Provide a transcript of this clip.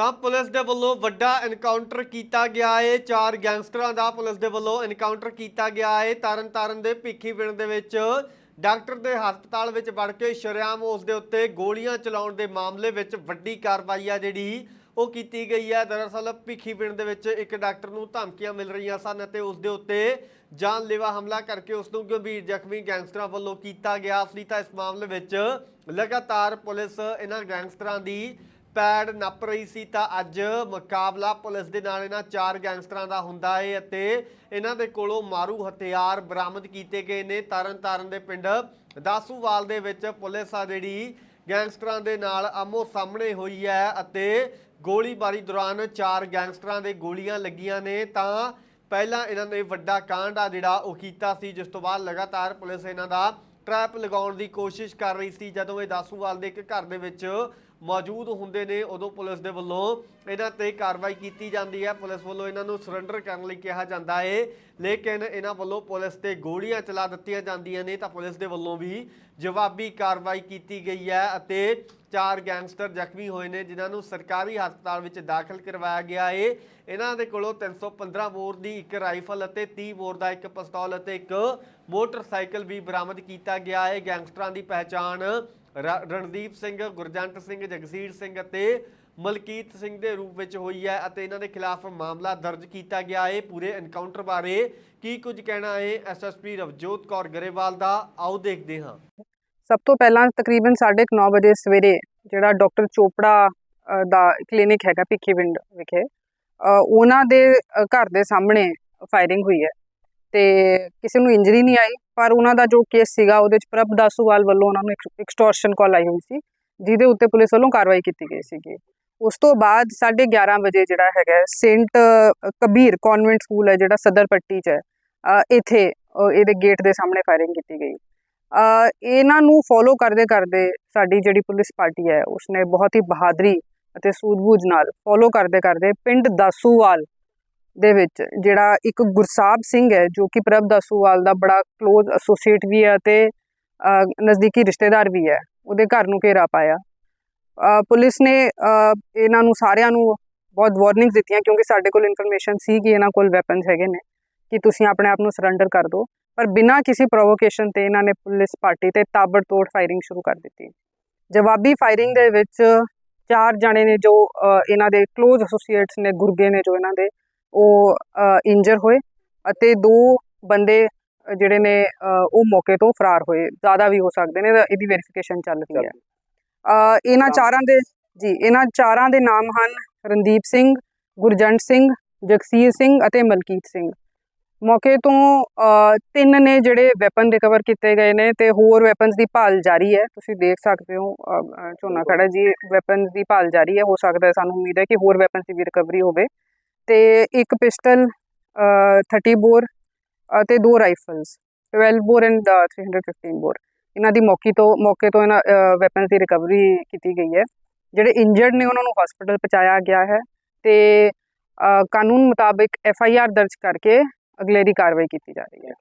ਤਾਂ ਪੁਲਿਸ ਦੇ ਵੱਲੋਂ ਵੱਡਾ ਐਨਕਾਊਂਟਰ ਕੀਤਾ ਗਿਆ ਹੈ ਚਾਰ ਗੈਂਗਸਟਰਾਂ ਦਾ ਪੁਲਿਸ ਦੇ ਵੱਲੋਂ ਐਨਕਾਊਂਟਰ ਕੀਤਾ ਗਿਆ ਹੈ ਤਰਨਤਾਰਨ ਦੇ ਭਿੱਖੀ ਪਿੰਡ ਦੇ ਵਿੱਚ ਡਾਕਟਰ ਦੇ ਹਸਪਤਾਲ ਵਿੱਚ ਵੜ ਕੇ ਸ਼ਰੇਆਮ ਉਸ ਦੇ ਉੱਤੇ ਗੋਲੀਆਂ ਚਲਾਉਣ ਦੇ ਮਾਮਲੇ ਵਿੱਚ ਵੱਡੀ ਕਾਰਵਾਈ ਆ ਜਿਹੜੀ ਉਹ ਕੀਤੀ ਗਈ ਹੈ ਦਰਅਸਲ ਭਿੱਖੀ ਪਿੰਡ ਦੇ ਵਿੱਚ ਇੱਕ ਡਾਕਟਰ ਨੂੰ ਧਮਕੀਆਂ ਮਿਲ ਰਹੀਆਂ ਸਨ ਅਤੇ ਉਸ ਦੇ ਉੱਤੇ ਜਾਨਲੇਵਾ ਹਮਲਾ ਕਰਕੇ ਉਸ ਨੂੰ ਗੰਭੀਰ ਜ਼ਖਮੀ ਗੈਂਗਸਟਰਾਂ ਵੱਲੋਂ ਕੀਤਾ ਗਿਆ। ਸੀ ਤਾਂ ਇਸ ਮਾਮਲੇ ਵਿੱਚ ਲਗਾਤਾਰ ਪੁਲਿਸ ਇਹਨਾਂ ਗੈਂਗਸਟਰਾਂ ਦੀ ਪੈੜ ਨੱਪ ਰਹੀ ਸੀ ਤਾਂ ਅੱਜ ਮੁਕਾਬਲਾ ਪੁਲਿਸ ਦੇ ਨਾਲ ਇਹਨਾਂ ਚਾਰ ਗੈਂਗਸਟਰਾਂ ਦਾ ਹੁੰਦਾ ਏ ਅਤੇ ਇਹਨਾਂ ਦੇ ਕੋਲੋਂ ਮਾਰੂ ਹਥਿਆਰ ਬਰਾਮਦ ਕੀਤੇ ਗਏ ਨੇ। ਤਰਨਤਾਰਨ ਦੇ ਪਿੰਡ ਦਾਸੂਵਾਲ ਦੇ ਵਿੱਚ ਪੁਲਿਸ ਆ ਜਿਹੜੀ ਗੈਂਗਸਟਰਾਂ ਦੇ ਨਾਲ ਆਮੋ ਸਾਹਮਣੇ ਹੋਈ ਹੈ ਅਤੇ ਗੋਲੀਬਾਰੀ ਦੌਰਾਨ ਚਾਰ ਗੈਂਗਸਟਰਾਂ ਦੇ ਗੋਲੀਆਂ ਲੱਗੀਆਂ ਨੇ। ਤਾਂ ਪਹਿਲਾਂ ਇਹਨਾਂ ਨੇ ਵੱਡਾ ਕਾਂਡ ਆ ਜਿਹੜਾ ਉਹ ਕੀਤਾ ਸੀ, ਜਿਸ ਤੋਂ ਬਾਅਦ ਲਗਾਤਾਰ ਪੁਲਿਸ ਇਹਨਾਂ ਦਾ ਟਰੈਪ ਲਗਾਉਣ ਦੀ ਕੋਸ਼ਿਸ਼ ਕਰ ਰਹੀ ਸੀ। ਜਦੋਂ ਇਹ ਦਾਸੂਵਾਲ ਦੇ ਇੱਕ ਘਰ ਦੇ ਵਿੱਚ ਮੌਜੂਦ ਹੁੰਦੇ ਨੇ, ਉਦੋਂ ਪੁਲਿਸ ਦੇ ਵੱਲੋਂ ਇਹਨਾਂ ਤੇ ਕਾਰਵਾਈ ਕੀਤੀ ਜਾਂਦੀ ਹੈ। ਪੁਲਿਸ ਵੱਲੋਂ ਇਹਨਾਂ ਨੂੰ ਸਰੈਂਡਰ ਕਰਨ ਲਈ ਕਿਹਾ ਜਾਂਦਾ ਹੈ ਲੇਕਿਨ ਇਹਨਾਂ ਵੱਲੋਂ ਪੁਲਿਸ ਤੇ ਗੋਲੀਆਂ ਚਲਾ ਦਿੱਤੀਆਂ ਜਾਂਦੀਆਂ ਨੇ, ਤਾਂ ਪੁਲਿਸ ਦੇ ਵੱਲੋਂ ਵੀ ਜਵਾਬੀ ਕਾਰਵਾਈ ਕੀਤੀ ਗਈ ਹੈ ਅਤੇ ਚਾਰ ਗੈਂਗਸਟਰ ਜ਼ਖਮੀ ਹੋਏ ਨੇ, ਜਿਨ੍ਹਾਂ ਨੂੰ ਸਰਕਾਰੀ ਹਸਪਤਾਲ ਵਿੱਚ ਦਾਖਲ ਕਰਵਾਇਆ ਗਿਆ ਏ। ਇਹਨਾਂ ਦੇ ਕੋਲੋਂ 315 ਬੋਰ ਦੀ ਇੱਕ ਰਾਈਫਲ ਅਤੇ 30 ਬੋਰ ਦਾ ਇੱਕ ਪਿਸਤੌਲ ਅਤੇ ਇੱਕ ਮੋਟਰਸਾਈਕਲ ਵੀ ਬਰਾਮਦ ਕੀਤਾ ਗਿਆ ਹੈ ਗੈਂਗਸਟਰਾਂ ਦੀ ਪਹਿਚਾਣ ਰਣਦੀਪ ਸਿੰਘ ਗੁਰਜੰਟ ਸਿੰਘ ਜਗਸੀਰ ਸਿੰਘ ਅਤੇ ਮਲਕੀਤ ਸਿੰਘ ਦੇ ਰੂਪ ਵਿੱਚ ਹੋਈ ਹੈ ਅਤੇ ਇਹਨਾਂ ਦੇ ਖਿਲਾਫ ਮਾਮਲਾ ਦਰਜ ਕੀਤਾ ਗਿਆ ਹੈ। ਪੂਰੇ ਐਨਕਾਊਂਟਰ ਬਾਰੇ ਕੀ ਕੁਝ ਕਹਿਣਾ ਹੈ? ਐਸਐਸਪੀ ਰਵਜੋਤ ਕੌਰ ਗਰੇਵਾਲ ਦਾ ਆਓ ਦੇਖਦੇ ਹਾਂ। ਸਭ ਤੋਂ ਪਹਿਲਾਂ ਤਕਰੀਬਨ 9:30 ਵਜੇ ਸਵੇਰੇ ਜਿਹੜਾ ਡਾਕਟਰ ਚੋਪੜਾ ਦਾ ਕਲੀਨਿਕ ਹੈਗਾ ਭਿੱਖੀਵਿੰਡ ਵਿਖੇ ਅ, ਉਹਨਾਂ ਦੇ ਘਰ ਦੇ ਸਾਹਮਣੇ ਫਾਇਰਿੰਗ ਹੋਈ ਹੈ। ਤੇ ਕਿਸੇ ਨੂੰ ਇੰਜਰੀ ਨਹੀਂ ਆਈ ਪਰ ਉਹਨਾਂ ਦਾ ਜੋ ਕੇਸ ਸੀਗਾ ਉਹਦੇ ਵਿੱਚ ਪ੍ਰਭ ਦਾਸੂਵਾਲ ਵੱਲੋਂ ਉਹਨਾਂ ਨੂੰ ਐਕਸਟੋਰਸ਼ਨ ਕਾਲ ਆਈ ਹੋਈ ਸੀ ਜਿਹਦੇ ਉੱਤੇ ਪੁਲਿਸ ਵੱਲੋਂ ਕਾਰਵਾਈ ਕੀਤੀ ਗਈ ਸੀਗੀ। ਉਸ ਤੋਂ ਬਾਅਦ 11:30 ਵਜੇ ਜਿਹੜਾ ਹੈਗਾ ਸੇਂਟ ਕਬੀਰ ਕਨਵੈਂਟ ਸਕੂਲ ਹੈ ਜਿਹੜਾ ਸਦਰ ਪੱਟੀ 'ਚ ਹੈ ਇੱਥੇ ਇਹਦੇ ਗੇਟ ਦੇ ਸਾਹਮਣੇ ਫਾਇਰਿੰਗ ਕੀਤੀ ਗਈ। ਅ, ਇਹਨਾਂ ਨੂੰ ਫੋਲੋ ਕਰਦੇ ਕਰਦੇ ਸਾਡੀ ਜਿਹੜੀ ਪੁਲਿਸ ਪਾਰਟੀ ਹੈ ਉਸਨੇ ਬਹੁਤ ਹੀ ਬਹਾਦਰੀ ਅਤੇ ਸੂਝ-ਬੂਝ ਨਾਲ ਫੋਲੋ ਕਰਦੇ ਕਰਦੇ ਪਿੰਡ ਦਾਸੂਵਾਲ ਦੇ ਵਿੱਚ, ਜਿਹੜਾ ਇੱਕ ਗੁਰਸਾਹਿਬ ਸਿੰਘ ਹੈ, ਜੋ ਕਿ ਪ੍ਰਭ ਦਸੂਵਾਲ ਦਾ ਬੜਾ ক্লোਜ਼ ਐਸੋਸੀਏਟ ਵੀ ਹੈ ਤੇ ਨਜ਼ਦੀਕੀ ਰਿਸ਼ਤੇਦਾਰ ਵੀ ਹੈ, ਉਹਦੇ ਘਰ ਨੂੰ ਘੇਰਾ ਪਾਇਆ। ਪੁਲਿਸ ਨੇ ਇਹਨਾਂ ਨੂੰ ਸਾਰਿਆਂ ਨੂੰ ਬਹੁਤ ਵਾਰਨਿੰਗਸ ਦਿੱਤੀਆਂ, ਕਿਉਂਕਿ ਸਾਡੇ ਕੋਲ ਇਨਫੋਰਮੇਸ਼ਨ ਸੀ ਕਿ ਇਹਨਾਂ ਕੋਲ ਵੈਪਨਸ ਹੈਗੇ ਨੇ, ਕਿ ਤੁਸੀਂ ਆਪਣੇ ਆਪ ਨੂੰ ਸਰੈਂਡਰ ਕਰ ਦਿਓ। ਪਰ ਬਿਨਾਂ ਕਿਸੇ ਪ੍ਰੋਵੋਕੇਸ਼ਨ ਤੇ ਇਹਨਾਂ ਨੇ ਪੁਲਿਸ ਪਾਰਟੀ ਤੇ ਤਾਬੜ ਤੋੜ ਫਾਇਰਿੰਗ ਸ਼ੁਰੂ ਕਰ ਦਿੱਤੀ। ਜਵਾਬੀ ਫਾਇਰਿੰਗ ਦੇ ਵਿੱਚ ਚਾਰ ਜਣੇ ਨੇ ਜੋ ਇਹਨਾਂ ਦੇ ক্লোਜ਼ ਐਸੋਸੀਏਟਸ ਨੇ, ਗੁਰਗੇ ਨੇ ਜੋ ਇਹਨਾਂ ਦੇ ਉਹ ਇੰਜਰ ਹੋਏ ਅਤੇ ਦੋ ਬੰਦੇ ਜਿਹੜੇ ਨੇ ਉਹ ਮੌਕੇ ਤੋਂ ਫਰਾਰ ਹੋਏ। ਜ਼ਿਆਦਾ ਵੀ ਹੋ ਸਕਦੇ ਨੇ ਇਹਦੀ ਵੈਰੀਫਿਕੇਸ਼ਨ ਚੱਲ ਰਹੀ ਹੈ। ਇਹਨਾਂ ਚਾਰਾਂ ਦੇ ਜੀ ਇਹਨਾਂ ਚਾਰਾਂ ਦੇ ਨਾਮ ਹਨ ਰਣਦੀਪ ਸਿੰਘ ਗੁਰਜੰਟ ਸਿੰਘ ਜਗਸੀਰ ਸਿੰਘ ਅਤੇ ਮਲਕੀਤ ਸਿੰਘ। ਮੌਕੇ ਤੋਂ ਤਿੰਨ ਨੇ ਜਿਹੜੇ ਵੈਪਨ ਰਿਕਵਰ ਕੀਤੇ ਗਏ ਨੇ ਤੇ ਹੋਰ ਵੈਪਨਸ ਦੀ ਭਾਲ ਜਾਰੀ ਹੈ। ਤੁਸੀਂ ਦੇਖ ਸਕਦੇ ਹੋ ਝੋਨਾ ਖੜਾ ਜੀ ਵੈਪਨਸ ਦੀ ਭਾਲ ਜਾਰੀ ਹੈ ਹੋ ਸਕਦਾ ਸਾਨੂੰ ਉਮੀਦ ਹੈ ਕਿ ਹੋਰ ਵੈਪਨਸ ਦੀ ਵੀ ਰਿਕਵਰੀ ਹੋਵੇ। ਤੇ ਇੱਕ ਪਿਸਟਲ 30 ਬੋਰ ਅਤੇ ਦੋ ਰਾਈਫਲਸ। 12 bore and 315 bore. ਇਹਨਾਂ ਦੀ ਮੌਕੇ ਤੋਂ ਮੌਕੇ ਤੋਂ ਇਹਨਾਂ ਵੈਪਨਸ ਦੀ ਰਿਕਵਰੀ ਕੀਤੀ ਗਈ ਹੈ। ਜਿਹੜੇ ਇੰਜਰਡ ਨੇ ਉਹਨਾਂ ਨੂੰ ਹਸਪੀਟਲ ਪਹੁੰਚਾਇਆ ਗਿਆ ਹੈ ਤੇ ਕਾਨੂੰਨ ਮੁਤਾਬਿਕ ਐਫ ਆਈ ਆਰ ਦਰਜ ਕਰਕੇ ਅਗਲੇਰੀ ਕਾਰਵਾਈ ਕੀਤੀ ਜਾ ਰਹੀ ਹੈ।